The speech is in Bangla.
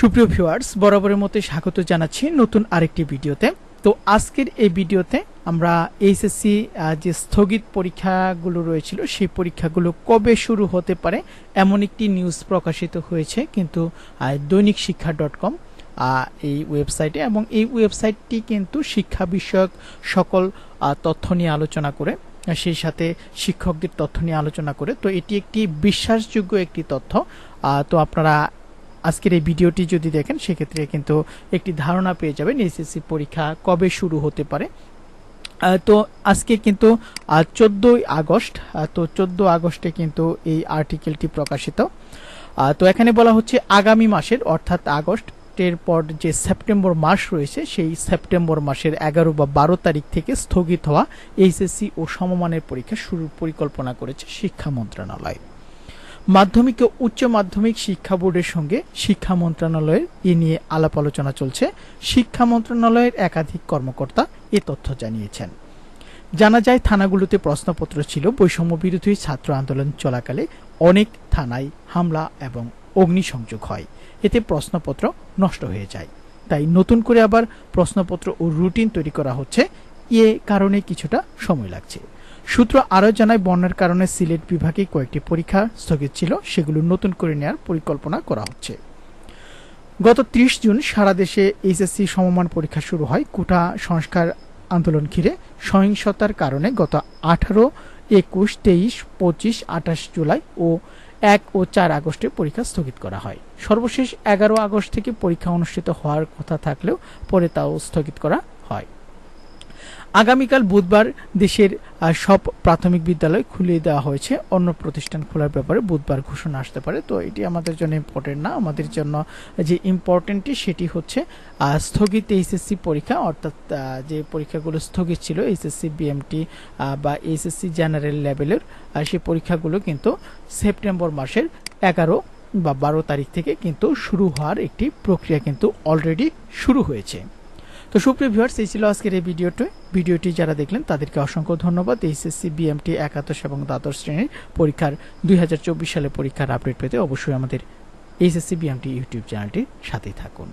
সুপ্রিয় ভিউয়ার্স বরাবরের মতো স্বাগত জানাচ্ছি নতুন আরেকটি ভিডিওতে। তো আজকের এই ভিডিওতে আমরা এইচএসসি যে স্থগিত পরীক্ষাগুলো রয়েছিল, সেই পরীক্ষাগুলো কবে শুরু হতে পারে এমন একটি নিউজ প্রকাশিত হয়েছে কিন্তু দৈনিক শিক্ষা ডট কম এই ওয়েবসাইটে এবং এই ওয়েবসাইটটি কিন্তু শিক্ষা বিষয়ক সকল তথ্য নিয়ে আলোচনা করে সেই সাথে শিক্ষকদের তথ্য নিয়ে আলোচনা করে। তো এটি একটি বিশ্বাসযোগ্য একটি তথ্য। তো আপনারা আজকের এই ভিডিওটি যদি দেখেন, সেক্ষেত্রে কিন্তু একটি ধারণা পেয়ে যাবেন এসএসসি পরীক্ষা কবে শুরু হতে পারে। তো আজকে কিন্তু চোদ্দোই আগস্ট তো চোদ্দ আগস্টে কিন্তু এই আর্টিকেলটি প্রকাশিত। তো এখানে বলা হচ্ছে আগামী মাসের, অর্থাৎ আগস্টের পর যে সেপ্টেম্বর মাস রয়েছে, সেই সেপ্টেম্বর মাসের এগারো বা বারো তারিখ থেকে স্থগিত হওয়া এইচএসসি ও সমমানের পরীক্ষা শুরুর পরিকল্পনা করেছে শিক্ষা মন্ত্রণালয়। মাধ্যমিক ও উচ্চ মাধ্যমিক শিক্ষা বোর্ডের সঙ্গে শিক্ষা মন্ত্রণালয়ের এ নিয়ে আলাপ আলোচনা চলছে। শিক্ষা মন্ত্রণালয়ের একাধিক কর্মকর্তা এ তথ্য জানিয়েছেন। জানা যায়, থানাগুলোতে প্রশ্নপত্র ছিল, বৈষম্য বিরোধী ছাত্র আন্দোলন চলাকালে অনেক থানায় হামলা এবং অগ্নিসংযোগ হয়। এতে প্রশ্নপত্র নষ্ট হয়ে যায়। তাই নতুন করে আবার প্রশ্নপত্র ও রুটিন তৈরি করা হচ্ছে। এ কারণে কিছুটা সময় লাগছে। সূত্র আরও জানায়, বন্যার কারণে সিলেট বিভাগে কয়েকটি পরীক্ষা স্থগিত ছিল, সেগুলো নতুন করে নেওয়ার পরিকল্পনা করা হচ্ছে। গত ত্রিশ জুন সারা দেশে এইচএসসি সমমান পরীক্ষা শুরু হয়। কোটা সংস্কার আন্দোলন ঘিরে সহিংসতার কারণে গত আঠারো, একুশ, তেইশ, পঁচিশ, আঠাশ জুলাই ও এক ও চার আগস্টে পরীক্ষা স্থগিত করা হয়। সর্বশেষ এগারো আগস্ট থেকে পরীক্ষা অনুষ্ঠিত হওয়ার কথা থাকলেও পরে তাও স্থগিত করা হয়। আগামীকাল বুধবার দেশের সব প্রাথমিক বিদ্যালয় খুলে দেওয়া হয়েছে। অন্য প্রতিষ্ঠান খোলার ব্যাপারে বুধবার ঘোষণা আসতে পারে। তো এটি আমাদের জন্য ইম্পর্টেন্ট না। আমাদের জন্য যে ইম্পর্টেন্টটি সেটি হচ্ছে স্থগিত এইচএসসি পরীক্ষা, অর্থাৎ যে পরীক্ষাগুলো স্থগিত ছিল এইচএসসি বিএমটি বা এইচএসসি জেনারেল লেভেলের সেই পরীক্ষাগুলো কিন্তু সেপ্টেম্বর মাসের এগারো বা বারো তারিখ থেকে কিন্তু শুরু হওয়ার একটি প্রক্রিয়া কিন্তু অলরেডি শুরু হয়েছে। তো সুপ্রিয় ভিউয়ার্স এই ছিল আজকের এই ভিডিওটি। ভিডিওটি যারা দেখলেন, তাদেরকে অসংখ্য ধন্যবাদ। এইচএসসি বিএমটি একাদশ এবং দ্বাদশ শ্রেণির পরীক্ষার দুই হাজার চব্বিশ সালে পরীক্ষার আপডেট পেতে অবশ্যই আমাদের এইচএসসি বিএমটি ইউটিউব চ্যানেলটির সাথেই থাকুন।